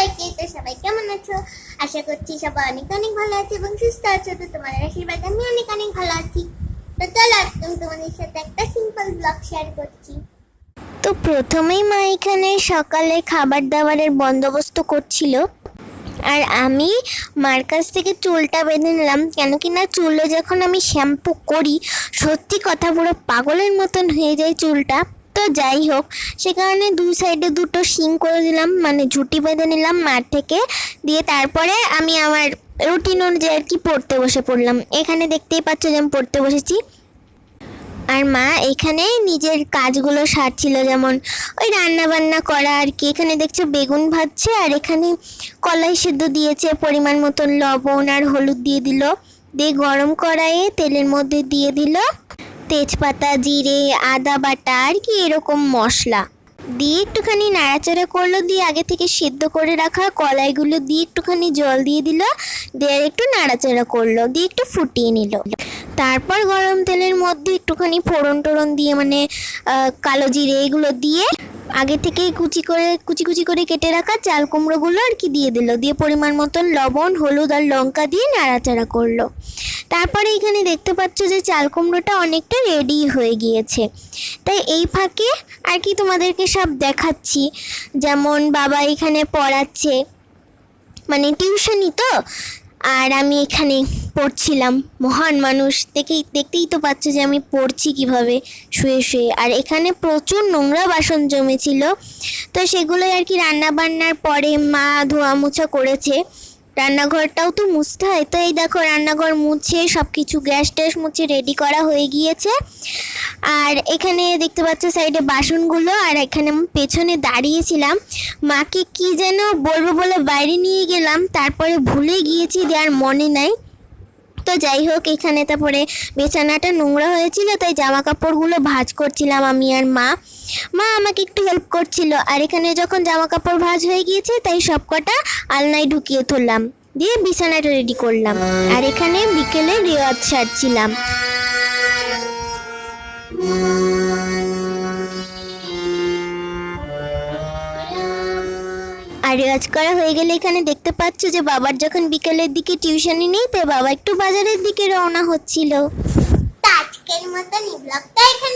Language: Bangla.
সবাইকে, তো সবাই কেমন আছো? আশা করছি সবাই অনেক অনেক ভালো আছে এবং সুস্থ আছো, তো তোমাদের আশীর্বাদ আমি অনেক অনেক ভালো আছি। তো চলো আজকে আমি তোমাদের সাথে একটা সিম্পল ব্লগ শেয়ার করছি। তো প্রথমেই মা এখানে সকালে খাবার দাবারের বন্দোবস্ত করছিল। আর আমি মার কাছ থেকে চুলটা বেঁধে নিলাম, কেন কি না চুলে যখন আমি শ্যাম্পু করি, সত্যি কথা পুরো পাগলের মতন হয়ে যায় চুলটা। যাই হোক সে কারণে দুই সাইডে দুটো শিং করে দিলাম মানে ঝুটি বেঁধে নিলাম মাঠ থেকে। দিয়ে তারপরে আমি আমার রুটিন অনুযায়ী আর কি পড়তে বসে পড়লাম। এখানে দেখতেই পাচ্ছ যে আমি পড়তে বসেছি। আর মা এখানে নিজের কাজগুলো সারছিল, যেমন ওই রান্না বান্না করা আর কি। এখানে দেখছ বেগুন ভাজছে আর এখানে কলাই সিদ্ধ দিয়েছে, পরিমাণ মতন লবণ আর হলুদ দিয়ে দিল। দিয়ে গরম কড়াইয়ে তেলের মধ্যে দিয়ে দিল। তেজপাতা, জিরে, আদা বাটা আর কি এরকম মশলা। দিয়ে একটুখানি নাড়াচাড়া করল, দিয়ে আগে থেকে সিদ্ধ করে রাখা কলাইগুলো দিয়ে একটুখানি জল দিয়ে দিল, দিয়ে একটু নাড়াচাড়া করল, দিয়ে একটু ফুটিয়ে নিল। তারপর গরম তেলের মধ্যে একটুখানি ফোড়ন টোড়ন দিয়ে মানে কালো জিরে এগুলো দিয়ে আগে থেকেই কুচি করে, কুচি কুচি করে কেটে রাখা চাল কুমড়োগুলো আর কি দিয়ে দিল। দিয়ে পরিমাণ মতন লবণ, হলুদ আর লঙ্কা দিয়ে নাড়াচাড়া করল। তারপরে এখানে দেখতে পাচ্ছ যে চাল কুমড়োটা অনেকটা রেডি হয়ে গিয়েছে। তাই এই ফাঁকে আর কি তোমাদেরকে সব দেখাচ্ছি। যেমন বাবা এখানে পড়াচ্ছে মানে টিউশনই তো, আর আমি এখানে পড়ছিলাম। মহান মানুষ দেখেই দেখতেই তো পাচ্ছ যে আমি পড়ছি কীভাবে শুয়ে শুয়ে। আর এখানে প্রচুর নোংরা বাসন জমেছিল। তো সেগুলোই আর কি রান্না বান্নার পরে মা ধোয়া মোছা করেছে। রান্নাঘরটাও তো মুছতে হয়। তো এই দেখো রান্নাঘর মুছে সব কিছু গ্যাস ট্যাস মুছে রেডি করা হয়ে গিয়েছে। আর এখানে দেখতে পাচ্ছ সাইডে বাসনগুলো, আর এখানে আমি পেছনে দাঁড়িয়েছিলাম। মাকে কি যেন বলব বলে বাইরে নিয়ে গেলাম, তারপরে ভুলে গিয়েছি দেওয়ার মনে নাই। তো যাই হোক, এখানে তারপরে বিছানাটা নোংরা হয়েছিল, তাই জামা কাপড়গুলো ভাঁজ করছিলাম আমি আর মা। মা আমাকে একটু হেল্প করছিল, আর এখানে যখন জামা কাপড় ভাঁজ হয়ে গিয়েছে, তাই সব কটা আলনায় ঢুকিয়ে তুললাম। দিয়ে বিছানাটা রেডি করলাম। আর এখানে বিকেলে রেওয়াজ সারছিলাম। আর রেওয়াজ করা হয়ে গেলে এখানে দেখতে পাচ্ছ যে বাবার যখন বিকেলের দিকে টিউশনি নেই তাই বাবা একটু বাজারের দিকে রওনা হচ্ছিল। আজকের মতন ব্লগটা এখানেই